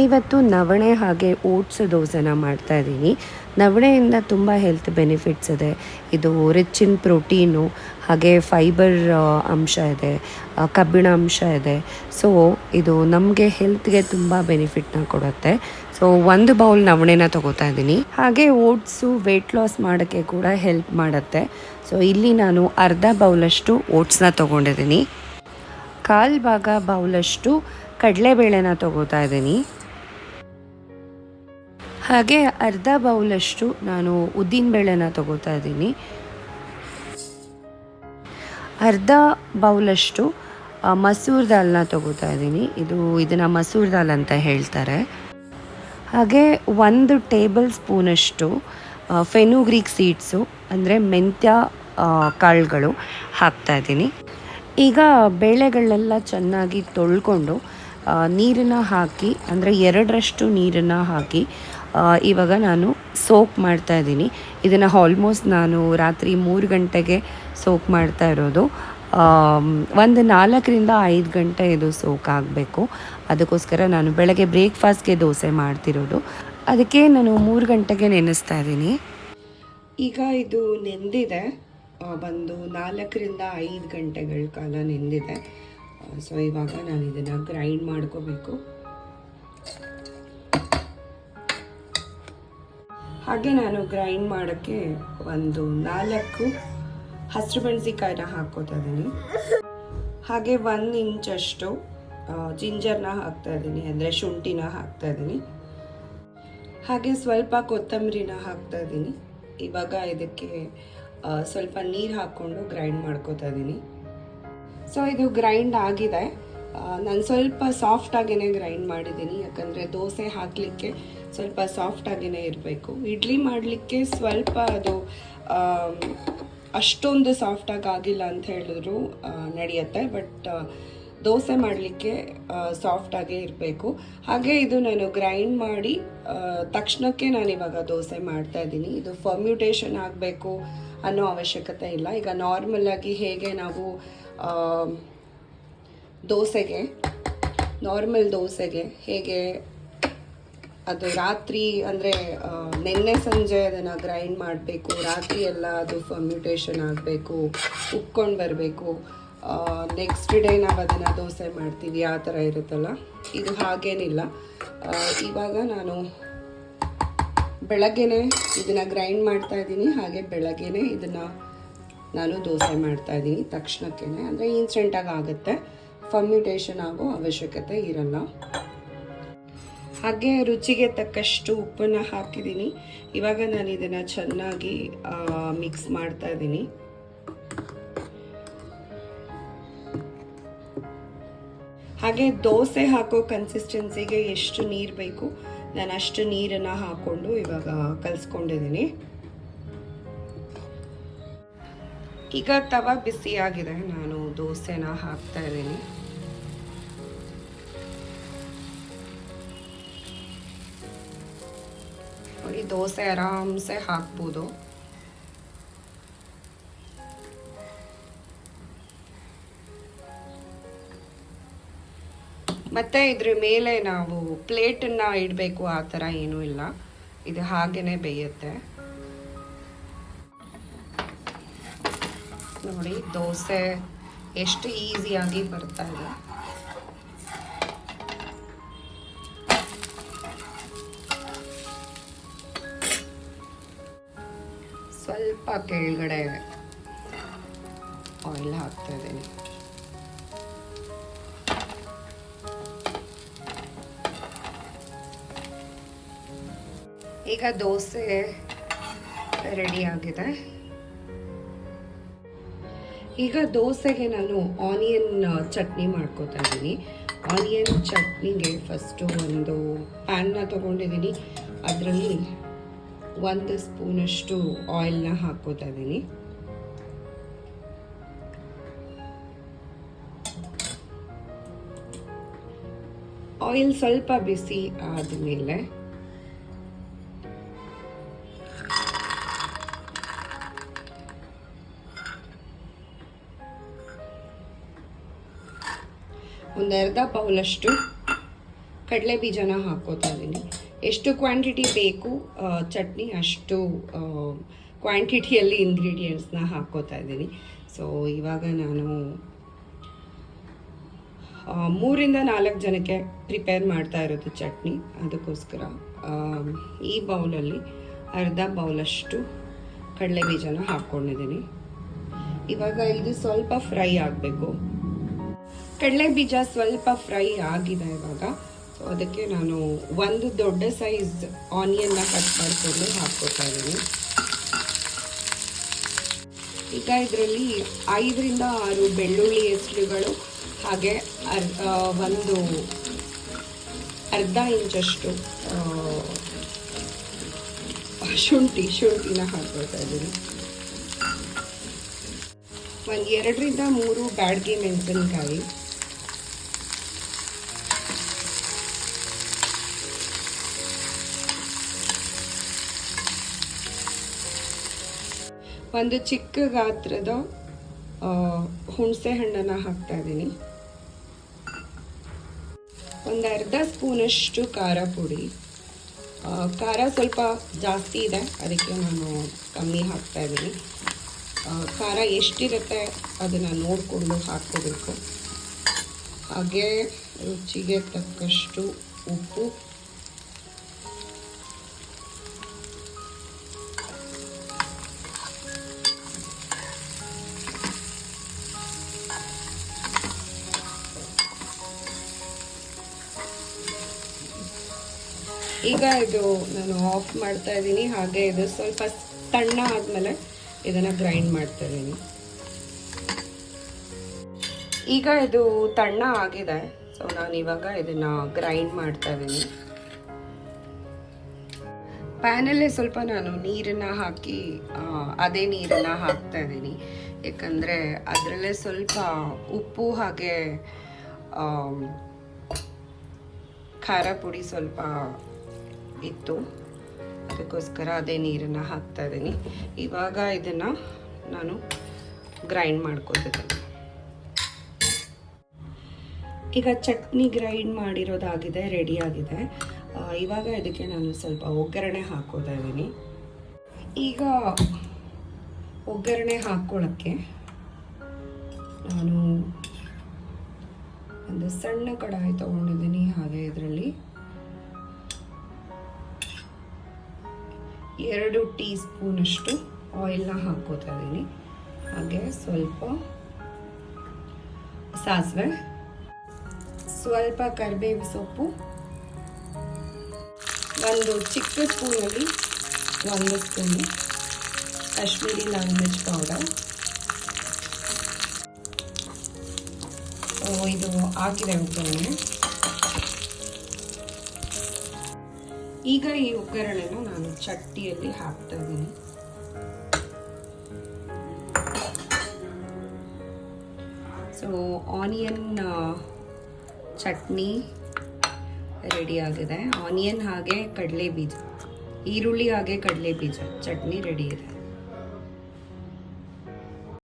ನಾನಿವತ್ತು ನವಣೆ ಹಾಗೆ ಓಟ್ಸ್ ದೋಸೆನ ಮಾಡ್ತಾ ಇದ್ದೀನಿ. ನವಣೆಯಿಂದ ತುಂಬ ಹೆಲ್ತ್ ಬೆನಿಫಿಟ್ಸ್ ಇದೆ. ಇದು ರಿಚ್ ಪ್ರೋಟೀನು ಹಾಗೆ ಫೈಬರ್ ಅಂಶ ಇದೆ ಕಬ್ಬಿಣ ಅಂಶ ಇದೆ. ಸೊ ಇದು ನಮಗೆ ಹೆಲ್ತ್ಗೆ ತುಂಬ ಬೆನಿಫಿಟ್ನ ಕೊಡುತ್ತೆ. ಸೊ ಒಂದು ಬೌಲ್ ನವಣೆನ ತೊಗೋತಾ ಇದ್ದೀನಿ. ಹಾಗೆ ಓಟ್ಸು ವೆಯ್ಟ್ ಲಾಸ್ ಮಾಡೋಕ್ಕೆ ಕೂಡ ಹೆಲ್ಪ್ ಮಾಡುತ್ತೆ. ಸೊ ಇಲ್ಲಿ ನಾನು ಅರ್ಧ ಬೌಲಷ್ಟು ಓಟ್ಸ್ನ ತೊಗೊಂಡಿದ್ದೀನಿ. ಕಾಲು ಭಾಗ ಬೌಲಷ್ಟು ಕಡಲೆಬೇಳೆನ ತೊಗೋತಾ ಇದ್ದೀನಿ. ಹಾಗೆ ಅರ್ಧ ಬೌಲಷ್ಟು ನಾನು ಉದ್ದಿನ ಬೇಳೆನ ತಗೋತಾ ಇದ್ದೀನಿ. ಅರ್ಧ ಬೌಲಷ್ಟು ಮಸೂರ್ ದಾಲ್ನ ತಗೋತಾ ಇದ್ದೀನಿ. ಇದು, ಇದನ್ನು ಮಸೂರ್ ದಾಲ್ ಅಂತ ಹೇಳ್ತಾರೆ. ಹಾಗೆ ಒಂದು ಟೇಬಲ್ ಸ್ಪೂನಷ್ಟು ಫೆನುಗ್ರೀಕ್ ಸೀಡ್ಸು, ಅಂದರೆ ಮೆಂತ್ಯ ಕಾಳುಗಳು ಹಾಕ್ತಾ ಇದ್ದೀನಿ. ಈಗ ಬೇಳೆಗಳೆಲ್ಲ ಚೆನ್ನಾಗಿ ತೊಳ್ಕೊಂಡು ನೀರನ್ನು ಹಾಕಿ, ಅಂದರೆ ಎರಡರಷ್ಟು ನೀರನ್ನು ಹಾಕಿ ಇವಾಗ ನಾನು ಸೋಕ್ ಮಾಡ್ತಾ ಇದ್ದೀನಿ. ಇದನ್ನು ಆಲ್ಮೋಸ್ಟ್ ನಾನು ರಾತ್ರಿ ಮೂರು ಗಂಟೆಗೆ ಸೋಕ್ ಮಾಡ್ತಾ ಇರೋದು. ಒಂದು ನಾಲ್ಕರಿಂದ ಐದು ಗಂಟೆ ಇದು ಸೋಕ್ ಆಗಬೇಕು. ಅದಕ್ಕೋಸ್ಕರ ನಾನು ಬೆಳಗ್ಗೆ ಬ್ರೇಕ್ಫಾಸ್ಟ್ಗೆ ದೋಸೆ ಮಾಡ್ತಿರೋದು. ಅದಕ್ಕೆ ನಾನು ಮೂರು ಗಂಟೆಗೆ ನೆನೆಸ್ತಾ ಇದ್ದೀನಿ. ಈಗ ಇದು ನೆಂದಿದೆ. ಒಂದು ನಾಲ್ಕರಿಂದ ಐದು ಗಂಟೆಗಳ ಕಾಲ ನೆಂದಿದೆ. ಸೊ ಇವಾಗ ನಾನು ಇದನ್ನು ಗ್ರೈಂಡ್ ಮಾಡ್ಕೋಬೇಕು. ಹಾಗೆ ನಾನು ಗ್ರೈಂಡ್ ಮಾಡೋಕ್ಕೆ ಒಂದು ನಾಲ್ಕು ಹಸಿರು ಮೆಣಸಿಕಾಯಿನ ಹಾಕ್ಕೋತಾ ಇದ್ದೀನಿ. ಹಾಗೆ ಒಂದು ಇಂಚಷ್ಟು ಜಿಂಜರ್ನ ಹಾಕ್ತಾ ಇದ್ದೀನಿ, ಅಂದರೆ ಶುಂಠಿನ ಹಾಕ್ತಾ ಇದ್ದೀನಿ. ಹಾಗೆ ಸ್ವಲ್ಪ ಕೊತ್ತಂಬರಿನ ಹಾಕ್ತಾ ಇದ್ದೀನಿ. ಇವಾಗ ಇದಕ್ಕೆ ಸ್ವಲ್ಪ ನೀರು ಹಾಕ್ಕೊಂಡು ಗ್ರೈಂಡ್ ಮಾಡ್ಕೋತಾ ಇದ್ದೀನಿ. ಸೊ ಇದು ಗ್ರೈಂಡ್ ಆಗಿದೆ. ನಾನು ಸ್ವಲ್ಪ ಸಾಫ್ಟಾಗೇ ಗ್ರೈಂಡ್ ಮಾಡಿದ್ದೀನಿ, ಯಾಕಂದರೆ ದೋಸೆ ಹಾಕಲಿಕ್ಕೆ ಸ್ವಲ್ಪ ಸಾಫ್ಟಾಗೇ ಇರಬೇಕು. ಇಡ್ಲಿ ಮಾಡಲಿಕ್ಕೆ ಸ್ವಲ್ಪ ಅದು ಅಷ್ಟೊಂದು ಸಾಫ್ಟಾಗಿ ಆಗಿಲ್ಲ ಅಂತ ಹೇಳಿದ್ರು ನಡೆಯುತ್ತೆ. ಬಟ್ ದೋಸೆ ಮಾಡಲಿಕ್ಕೆ ಸಾಫ್ಟಾಗೇ ಇರಬೇಕು. ಹಾಗೆ ಇದು ನಾನು ಗ್ರೈಂಡ್ ಮಾಡಿ ತಕ್ಷಣಕ್ಕೆ ನಾನು ಇವಾಗ ದೋಸೆ ಮಾಡ್ತಾ ಇದ್ದೀನಿ. ಇದು ಫರ್ಮ್ಯುಟೇಷನ್ ಆಗಬೇಕು ಅನ್ನೋ ಅವಶ್ಯಕತೆ ಇಲ್ಲ. ಈಗ ನಾರ್ಮಲ್ ಆಗಿ ಹೇಗೆ ನಾವು ದೋಸೆಗೆ ನಾರ್ಮಲ್ ದೋಸೆಗೆ ಹೇಗೆ ಅದು ರಾತ್ರಿ ಅಂದರೆ ನಿನ್ನೆ ಸಂಜೆ ಅದನ್ನು ಗ್ರೈಂಡ್ ಮಾಡಬೇಕು, ರಾತ್ರಿ ಎಲ್ಲ ಅದು ಫರ್ಮ್ಯುಟೇಷನ್ ಆಗಬೇಕು ಉಕ್ಕೊಂಡು ಬರಬೇಕು. ನೆಕ್ಸ್ಟ್ ಡೇ ನಾವು ಅದನ್ನು ದೋಸೆ ಮಾಡ್ತೀವಿ, ಆ ಥರ ಇರುತ್ತಲ್ಲ? ಇದು ಹಾಗೇನಿಲ್ಲ. ಇವಾಗ ನಾನು ಬೆಳಗ್ಗೆನೇ ಇದನ್ನು ಗ್ರೈಂಡ್ ಮಾಡ್ತಾ ಇದ್ದೀನಿ, ಹಾಗೆ ಬೆಳಗ್ಗೆ ಇದನ್ನು ನಾನು ದೋಸೆ ಮಾಡ್ತಾ ಇದ್ದೀನಿ. ತಕ್ಷಣಕ್ಕೇ ಅಂದರೆ ಇನ್ಸ್ಟೆಂಟಾಗಿ ಆಗುತ್ತೆ. ಫರ್ಮ್ಯುಟೇಷನ್ ಆಗೋ ಅವಶ್ಯಕತೆ ಇರಲ್ಲ. ಹಾಗೆ ರುಚಿಗೆ ತಕ್ಕಷ್ಟು ಉಪ್ಪನ್ನು ಹಾಕಿದ್ದೀನಿ ಇವಾಗ ನಾನು ಇದನ್ನು ಚೆನ್ನಾಗಿ ಮಿಕ್ಸ್ ಮಾಡ್ತಾ ಇದ್ದೀನಿ ಹಾಗೆ ದೋಸೆ ಹಾಕೋ ಕನ್ಸಿಸ್ಟೆನ್ಸಿಗೆ ಎಷ್ಟು ನೀರು ಬೇಕು, ನಾನು ಅಷ್ಟು ನೀರನ್ನು ಹಾಕ್ಕೊಂಡು ಇವಾಗ ಕಲಿಸ್ಕೊಂಡಿದ್ದೀನಿ ಈಗ ತವ ಬಿಸಿಯಾಗಿದೆ, ನಾನು ದೋಸೆನ ಹಾಕ್ತಾ ಇದ್ದೀನಿ ನೋಡಿ ದೋಸೆ ಆರಾಮ್ಸೆ ಹಾಕ್ಬೋದು. ಮತ್ತೆ ಇದ್ರ ಮೇಲೆ ನಾವು ಪ್ಲೇಟನ್ನ ಇಡಬೇಕು ಆ ಥರ ಏನೂ ಇಲ್ಲ. ಇದು ಹಾಗೇನೆ ಬೇಯುತ್ತೆ. ನೋಡಿ, ದೋಸೆ ಎಷ್ಟು ಈಸಿಯಾಗಿ ಬರ್ತಾ ಇದೆ. ಸ್ವಲ್ಪ ಕೆಳಗಡೆ ಆಯಿಲ್ ಹಾಕ್ತಾ ಇದ್ದೀನಿ. ಈಗ ದೋಸೆ ರೆಡಿ ಆಗಿದೆ. ಈಗ ದೋಸೆಗೆ ನಾನು ಆನಿಯನ್ ಚಟ್ನಿ ಮಾಡ್ಕೋತಾ ಇದ್ದೀನಿ. ಆನಿಯನ್ ಚಟ್ನಿಗೆ ಫಸ್ಟು ಒಂದು ಪ್ಯಾನ್ನ ತೊಗೊಂಡಿದ್ದೀನಿ. ಅದರಲ್ಲಿ ಒಂದು ಸ್ಪೂನಷ್ಟು ಆಯಿಲ್ನ ಹಾಕ್ಕೋತಾ ಇದ್ದೀನಿ. ಆಯಿಲ್ ಸ್ವಲ್ಪ ಬಿಸಿ ಆದಮೇಲೆ ಒಂದು ಅರ್ಧ ಪೌಲಷ್ಟು ಕಡಲೆ ಬೀಜನ ಹಾಕೋತಾ ಇದ್ದೀನಿ. ಎಷ್ಟು ಕ್ವಾಂಟಿಟಿ ಬೇಕು ಚಟ್ನಿ ಅಷ್ಟು ಕ್ವಾಂಟಿಟಿಯಲ್ಲಿ ಇಂಗ್ರೀಡಿಯೆಂಟ್ಸ್ನ ಹಾಕೋತಾ ಇದ್ದೀನಿ. ಸೊ ಇವಾಗ ನಾನು ಮೂರಿಂದ ನಾಲ್ಕು ಜನಕ್ಕೆ ಪ್ರಿಪೇರ್ ಮಾಡ್ತಾ ಇರೋದು ಚಟ್ನಿ. ಅದಕ್ಕೋಸ್ಕರ ಈ ಬೌಲಲ್ಲಿ ಅರ್ಧ ಬೌಲಷ್ಟು ಕಡಲೆ ಬೀಜನ ಹಾಕ್ಕೊಂಡಿದ್ದೀನಿ. ಇವಾಗ ಇದು ಸ್ವಲ್ಪ ಫ್ರೈ ಆಗಬೇಕು. ಕಡಲೆ ಬೀಜ ಸ್ವಲ್ಪ ಫ್ರೈ ಆಗಿದೆ ಇವಾಗ. ಅದಕ್ಕೆ ನಾನು ಒಂದು ದೊಡ್ಡ ಸೈಜ್ ಆನಿಯನ್ನ ಕಟ್ ಮಾಡಿಕೊಂಡು ಹಾಕ್ಕೊತಾ ಇದ್ದೀನಿ. ಈಗ ಇದರಲ್ಲಿ ಐದರಿಂದ ಆರು ಬೆಳ್ಳುಳ್ಳಿ ಹೆಸರುಗಳು ಹಾಗೆ ಅರ್ ಒಂದು ಅರ್ಧ ಇಂಚಷ್ಟು ಶುಂಠಿ, ಶುಂಠಿನ ಹಾಕ್ಕೊಳ್ತಾ ಇದ್ದೀನಿ. ಒಂದು ಎರಡರಿಂದ ಮೂರು ಬ್ಯಾಡ್ಗೆ ಮೆಣಸಿನಕಾಯಿ. ಒಂದು ಚಿಕ್ಕ ಗಾತ್ರದ ಹುಣಸೆ ಹಣ್ಣನ್ನು ಹಾಕ್ತಾ ಇದ್ದೀನಿ. ಒಂದು ಅರ್ಧ ಸ್ಪೂನಷ್ಟು ಖಾರ ಪುಡಿ. ಖಾರ ಸ್ವಲ್ಪ ಜಾಸ್ತಿ ಇದೆ, ಅದಕ್ಕೆ ನಾನು ಕಮ್ಮಿ ಹಾಕ್ತಾ ಇದ್ದೀನಿ. ಖಾರ ಎಷ್ಟಿರುತ್ತೆ ಅದನ್ನು ನೋಡಿಕೊಂಡು ಹಾಕ್ಕೋಬೇಕು. ಹಾಗೆ ರುಚಿಗೆ ತಕ್ಕಷ್ಟು ಉಪ್ಪು. ಈಗ ಇದು ನಾನು ಆಫ್ ಮಾಡ್ತಾ ಇದ್ದೀನಿ. ಹಾಗೆ ಇದು ಸ್ವಲ್ಪ ತಣ್ಣ ಆದಮೇಲೆ ಇದನ್ನು ಗ್ರೈಂಡ್ ಮಾಡ್ತಾ ಇದ್ದೀನಿ. ಈಗ ಇದು ತಣ್ಣ ಆಗಿದೆ. ಸೊ ನಾನು ಇವಾಗ ಇದನ್ನ ಗ್ರೈಂಡ್ ಮಾಡ್ತಾ ಇದ್ದೀನಿ. ಪ್ಯಾನಲ್ಲೇ ಸ್ವಲ್ಪ ನಾನು ನೀರನ್ನ ಹಾಕಿ ಅದೇ ನೀರನ್ನ ಹಾಕ್ತಾ ಇದ್ದೀನಿ. ಯಾಕಂದರೆ ಅದರಲ್ಲೇ ಸ್ವಲ್ಪ ಉಪ್ಪು ಹಾಗೆ ಖಾರ ಪುಡಿ ಸ್ವಲ್ಪ ಇತ್ತು. ಅದಕ್ಕೋಸ್ಕರ ಅದೇ ನೀರನ್ನು ಹಾಕ್ತಾ ಇದ್ದೀನಿ. ಇವಾಗ ಇದನ್ನು ನಾನು ಗ್ರೈಂಡ್ ಮಾಡ್ಕೊತಿದ್ದೀನಿ ಈಗ ಚಟ್ನಿ ಗ್ರೈಂಡ್ ಮಾಡಿರೋದಾಗಿದೆ ರೆಡಿಯಾಗಿದೆ ಇವಾಗ ಇದಕ್ಕೆ ನಾನು ಸ್ವಲ್ಪ ಒಗ್ಗರಣೆ ಹಾಕೋತಾ ಇದ್ದೀನಿ. ಈಗ ಒಗ್ಗರಣೆ ಹಾಕ್ಕೊಳ್ಳೋಕ್ಕೆ ನಾನು ಒಂದು ಸಣ್ಣ ಕಡಾಯಿ ತೊಗೊಂಡಿದ್ದೀನಿ ಹಾಗೆ ಇದರಲ್ಲಿ. ಎರಡು ಟೀ ಸ್ಪೂನಷ್ಟು ಆಯಿಲ್ನ ಹಾಕ್ಕೋತಾ ಇದ್ದೀನಿ ಹಾಗೆ ಸ್ವಲ್ಪ ಸಾಸಿವೆ, ಸ್ವಲ್ಪ ಕರಿಬೇವು ಸೊಪ್ಪು, ಒಂದು ಚಿಕ್ಕ ಸ್ಪೂನಲ್ಲಿ ಒಂದು ಸ್ಪೂನು ಕಾಶ್ಮೀರಿ ಲಾಲ್ ಮಿರ್ಚ್ ಪೌಡರ್ ಇದು ಹಾಕಿದೆ ಒಗ್ಗರಣೆ ಈಗ ಈ ಒಗ್ಗರಣೆನ ನಾನು ಚಟ್ಟಿಯಲ್ಲಿ ಹಾಕ್ತಾ ಇದ್ದೀನಿ. ಸೊ ಆನಿಯನ್ ಚಟ್ನಿ ರೆಡಿ ಆಗಿದೆ. ಆನಿಯನ್ ಹಾಗೆ ಕಡಲೆ ಬೀಜ ಈರುಳ್ಳಿ ಹಾಗೆ ಕಡಲೆ ಬೀಜ ಚಟ್ನಿ ರೆಡಿ ಇದೆ.